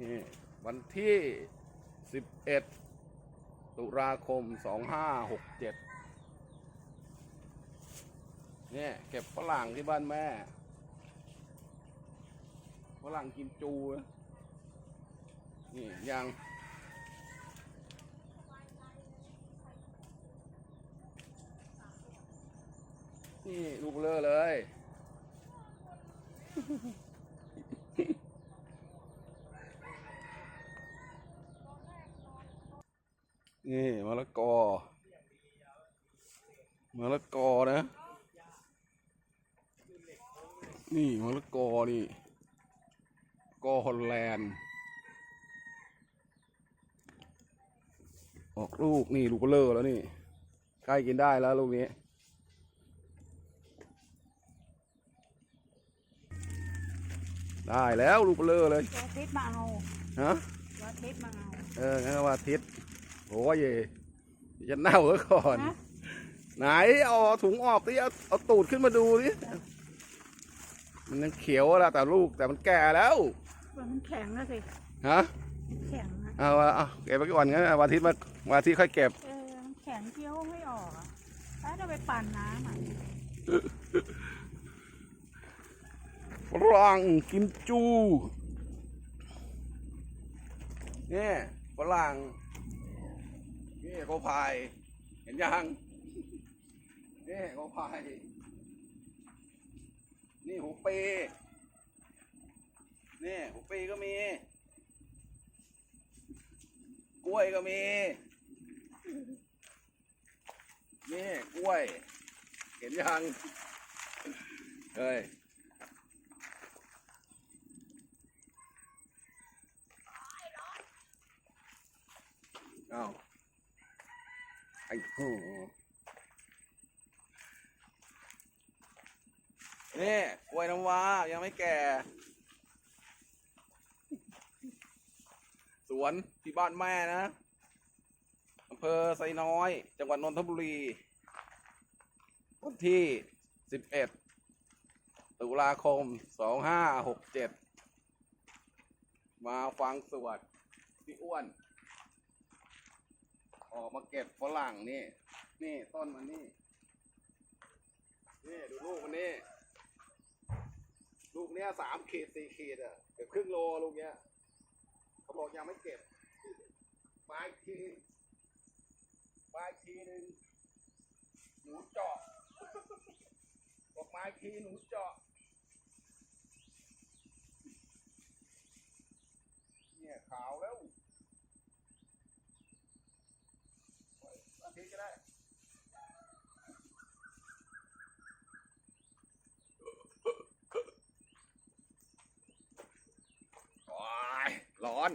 นี่วันที่สิบเอ็ดตุลาคมสองห้าหกเนี่ยเก็บฝรั่งที่บ้านแม่ฝรั่งกิมจู นี่ยังนี่ลูกเลอเลย นี่มะละกอมะละกอนะ นี่มะละกอนี่กอฮอลแลนด์ออกลูกนี่ลูกเบลอแล้วนี่ใกล้กินได้แล้วลูกนี้ได้แล้วลูกเบลอเลยรถทิพย์มาเอาฮะรถทิพย์มาเอาเอองั้นก็ว่าทิศ โอ้ยจะเน่าไว้ก่อนฮะไหนเอาถุงออกดิเอาเอาตูดขึ้นมาดูดิมันยังเขียวแล้วแต่ลูกแต่มันแก่แล้ว มันแข็งแล้วสิฮะแข็งนะเอาเอาเอาเก็บไปก่อนงั้นวันอาทิตย์มาวันอาทิตย์ค่อยเก็บเออมันแข็งเคี้ยวไม่ออกอะแล้วจะไปปั่นน้ำอะฝรั่งกิมจูนี่ฝรั่ง นี่โกพาย เห็นยังนี่โกพาย นี่หูปีนี่หูปีก็มี กล้วยก็มี นี่กล้วย เห็นยังเฮ้ยอ้าว ไอ้โหนี่กล้วยน้ำว้ายังไม่แก่ สวนที่บ้านแม่นะอำเภอไซน้อย จังหวัดนนทบุรี วันที่ 11 ตุลาคม 2567 มาฟังสวดพี่อ้วน ออกมาเก็บฝรั่งนี่ นี่ต้นมันนี่ นี่ดูลูกมันนี่ ลูกเนี้ยสามขีดสี่ขีดอะเก็บครึ่งโลลูกเนี้ย เขาบอกยังไม่เก็บมาอีกทีมาอีกทีหนึ่งหนูเจาะบอกมาอีกทีหนูเจาะเนี่ยขาวแล้ว อาทิตย์ก็ได้ โอ้ยร้อน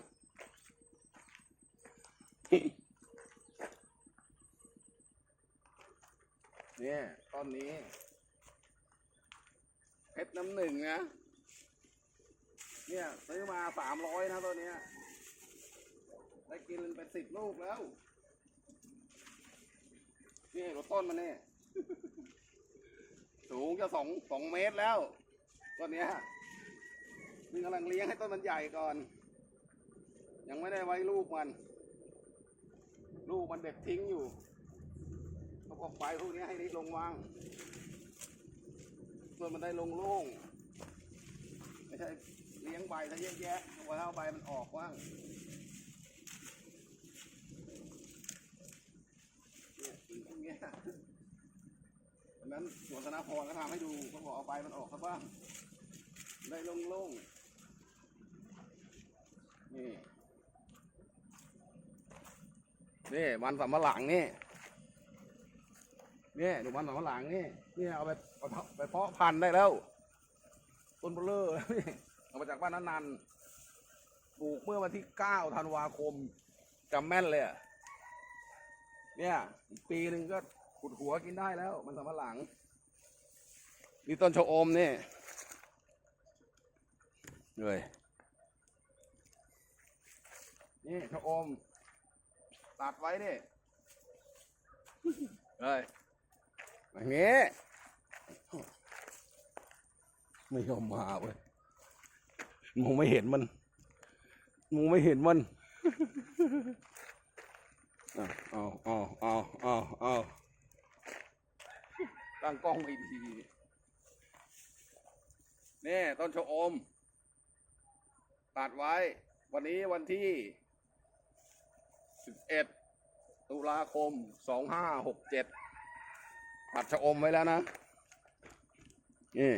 เนี่ยต้นนี้เพชรน้ำหนึ่งนะ เนี่ยซื้อมาสามร้อยนะตัวเนี้ย ได้กินไปสิบลูกแล้ว นี่รถต้นมันเนี่ย สูงจะสองสองเมตรแล้วต้นเนี้ยนี่กำลังเลี้ยงให้ต้นมันใหญ่ก่อน ยังไม่ได้ไว้ลูกมัน ลูกมันเด็ดทิ้งอยู่เขาบอกไปพวกนี้ให้นี้ลงวางต้นมันได้ลงโล่งไม่ใช่เลี้ยงใบซะเยอะแยะเอาเอาใบมันออกว่างเนี่ยสิ่งพวกนี้ยวันนั้นสวนธนาพรก็ทำให้ดูเขาบอกเอาใบมันออกครับบ้างได้โล่งๆนี่ นี่มันสำมะหลังนี่นี่ดูมันสำมะหลังนี่นี่เอาไปเอาไปเพาะพันธุ์ได้แล้ว ต้นเบลเลอร์นี่เอามาจากบ้านนันนันปลูกเมื่อวันที่เก้าธันวาคมจำแม่นเลยอะเนี่ย ปีหนึ่งก็ขุดหัวกินได้แล้ว มันสำปะหลังนี่ต้นชะอมนี่เลยนี่ชะอม ตัดไว้นี่เลยอย่างนี้ไม่ยอมมาเว้ยมองไม่เห็นมันมึงไม่เห็นมันเอาเอาเอาเอาเอาเอาตั้งกล้องไม่ดีนี่ต้นชะอม ตัดไว้ วันนี้วันที่ 11 ตุลาคม 2567 ตัดชะอมไว้แล้วนะ นี่